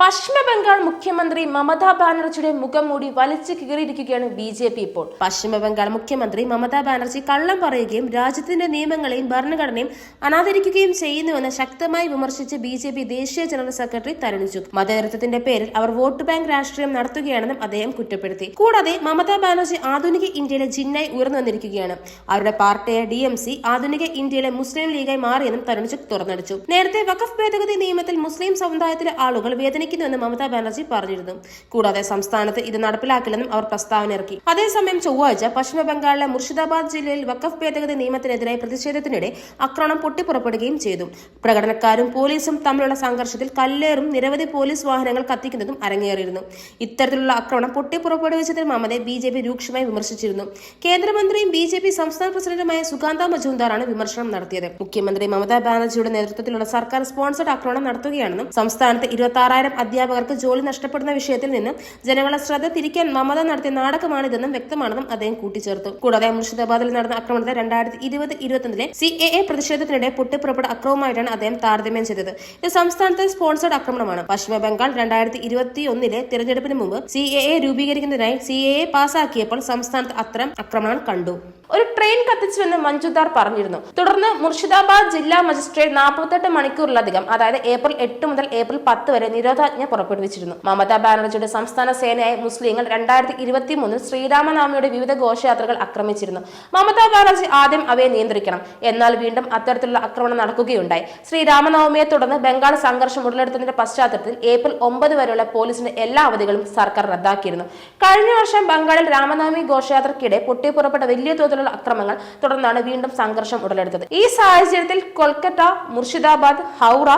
പശ്ചിമ ബംഗാൾ മുഖ്യമന്ത്രി മമതാ ബാനർജിയുടെ മുഖം മൂടി വലിച്ചു കീറിയിരിക്കുകയാണ് ബി ജെ പി ഇപ്പോൾ. പശ്ചിമ ബംഗാൾ മുഖ്യമന്ത്രി മമതാ ബാനർജി കള്ളം പറയുകയും രാജ്യത്തിന്റെ നിയമങ്ങളെയും ഭരണഘടനയും അനാദരിക്കുകയും ചെയ്യുന്നുവെന്ന് ശക്തമായി വിമർശിച്ച് ബി ജെ പി ദേശീയ ജനറൽ സെക്രട്ടറി തരണിച്ചു. മതേതരത്വത്തിന്റെ പേരിൽ അവർ വോട്ട് ബാങ്ക് രാഷ്ട്രീയം നടത്തുകയാണെന്നും അദ്ദേഹം കുറ്റപ്പെടുത്തി. കൂടാതെ മമതാ ബാനർജി ആധുനിക ഇന്ത്യയിലെ ജിന്നായി ഉയർന്നു വന്നിരിക്കുകയാണ്. അവരുടെ പാർട്ടിയായ ഡി എം സി ആധുനിക ഇന്ത്യയിലെ മുസ്ലിം ലീഗായി മാറിയെന്നും തരണിച്ചു തുറന്നടിച്ചു. നേരത്തെ വഖഫ് ഭേദഗതി നിയമത്തിൽ മുസ്ലിം സമുദായത്തിലെ ആളുകൾ വേദനിക്കുന്നുവെന്ന് മമതാ ബാനർജി പറഞ്ഞിരുന്നു. കൂടാതെ സംസ്ഥാനത്ത് ഇത് നടപ്പിലാക്കില്ലെന്നും അവർ പ്രസ്താവന ഇറക്കി. അതേസമയം ചൊവ്വാഴ്ച പശ്ചിമ ബംഗാളിലെ മുർഷിദാബാദ് ജില്ലയിൽ വഖഫ് ഭേദഗതി നിയമത്തിനെതിരായ പ്രതിഷേധത്തിനിടെ ആക്രമണം പൊട്ടിപ്പുറപ്പെടുകയും ചെയ്തു. പ്രകടനക്കാരും പോലീസും തമ്മിലുള്ള സംഘർഷത്തിൽ കല്ലേറും നിരവധി പോലീസ് വാഹനങ്ങൾ കത്തിക്കുന്നതും അരങ്ങേറിയിരുന്നു. ഇത്തരത്തിലുള്ള ആക്രമണം പൊട്ടിപ്പുറപ്പെടുവിച്ചതിന് മമതയെ ബി ജെ പി രൂക്ഷമായി വിമർശിച്ചിരുന്നു. കേന്ദ്രമന്ത്രിയും ബി ജെ പി സംസ്ഥാന പ്രസിഡന്റുമായ സുഗാന്ത മജുംദാറാണ് വിമർശനം നടത്തിയത്. മുഖ്യമന്ത്രി മമതാ ബാനർജിയുടെ നേതൃത്വത്തിലുള്ള സർക്കാർ സ്പോൺസർഡ് ആക്രമണം നടത്തുകയാണെന്നും സംസ്ഥാനത്ത് ഇരുപത്തി ആറായിരം അധ്യാപകർക്ക് ജോലി നഷ്ടപ്പെടുന്ന വിഷയത്തിൽ നിന്നും ജനങ്ങളെ ശ്രദ്ധ തിരിക്കാൻ മമത നടത്തിയ നാടകമാണിതെന്നും വ്യക്തമാണെന്നും അദ്ദേഹം കൂട്ടിച്ചേർത്തു. കൂടാതെ മുർഷിദാബാദിൽ നടന്ന ആക്രമണത്തെ രണ്ടായിരത്തി ഇരുപത് ഇരുപത്തൊന്നിലെ സി എ എ പ്രതിഷേധത്തിനിടെ പൊട്ടിപ്പുറപ്പെട്ട അക്രമമായിട്ടാണ് അദ്ദേഹം താരതമ്യം ചെയ്തത്. ഇത് സംസ്ഥാനത്തെ സ്പോൺസർഡ് ആക്രമണമാണ്. പശ്ചിമ ബംഗാൾ രണ്ടായിരത്തി ഇരുപത്തി ഒന്നിലെ തിരഞ്ഞെടുപ്പിന് മുമ്പ് സി എ എ രൂപീകരിക്കുന്നതിനായി സി എ എ പാസാക്കിയപ്പോൾ സംസ്ഥാനത്ത് അത്തരം ആക്രമണം കണ്ടു. ഒരു ട്രെയിൻ കത്തിച്ചുവെന്ന് മഞ്ജുദാർ പറഞ്ഞിരുന്നു. തുടർന്ന് മുർഷിദാബാദ് ജില്ലാ മജിസ്ട്രേറ്റ് നാൽപ്പത്തെട്ട് മണിക്കൂറിലധികം അതായത് ഏപ്രിൽ എട്ട് മുതൽ ഏപ്രിൽ പത്ത് വരെ നിരോധാജ്ഞ പുറപ്പെടുവിച്ചിരുന്നു. മമതാ ബാനർജിയുടെ സംസ്ഥാന സേനയായ മുസ്ലിങ്ങൾ രണ്ടായിരത്തി ഇരുപത്തി മൂന്നിൽ ശ്രീരാമനാമിയുടെ വിവിധ ഘോഷയാത്രകൾ ആക്രമിച്ചിരുന്നു. മമതാ ബാനർജി ആദ്യം അവയെ നിയന്ത്രിക്കണം. എന്നാൽ വീണ്ടും അത്തരത്തിലുള്ള ആക്രമണം നടക്കുകയുണ്ടായി. ശ്രീരാമനവമിയെ തുടർന്ന് ബംഗാൾ സംഘർഷം ഉടലെടുത്തതിന്റെ പശ്ചാത്തലത്തിൽ ഏപ്രിൽ ഒമ്പത് വരെയുള്ള പോലീസിന്റെ എല്ലാ അവധികളും സർക്കാർ റദ്ദാക്കിയിരുന്നു. കഴിഞ്ഞ വർഷം ബംഗാളിൽ രാമനവമി ഘോഷയാത്രയ്ക്കിടെ പൊട്ടിപ്പുറപ്പെട്ട വലിയ തോതിലുള്ള അക്രമങ്ങൾ തുടർന്നാണ് വീണ്ടും സംഘർഷം ഉടലെടുത്തത്. ഈ സാഹചര്യത്തിൽ കൊൽക്കത്ത മുർഷിദാബാദ് ഹൗറ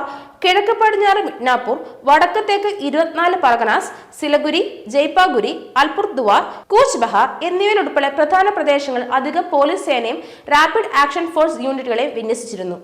കിഴക്ക് പടിഞ്ഞാറ് മിഡ്നാപൂർ വടക്കത്തേക്ക് ഇരുപത്തിനാല് പർഗനാസ് സിലഗുരി ജയ്പാഗുരി അൽപുർദ്വാർ കൂച്ച് ബഹാർ എന്നിവയിലുൾപ്പെടെ പ്രധാന പ്രദേശങ്ങൾ അധികം പോലീസ് സേനയും റാപ്പിഡ് ആക്ഷൻ ഫോഴ്സ് യൂണിറ്റുകളെയും വിന്യസിച്ചിരുന്നു.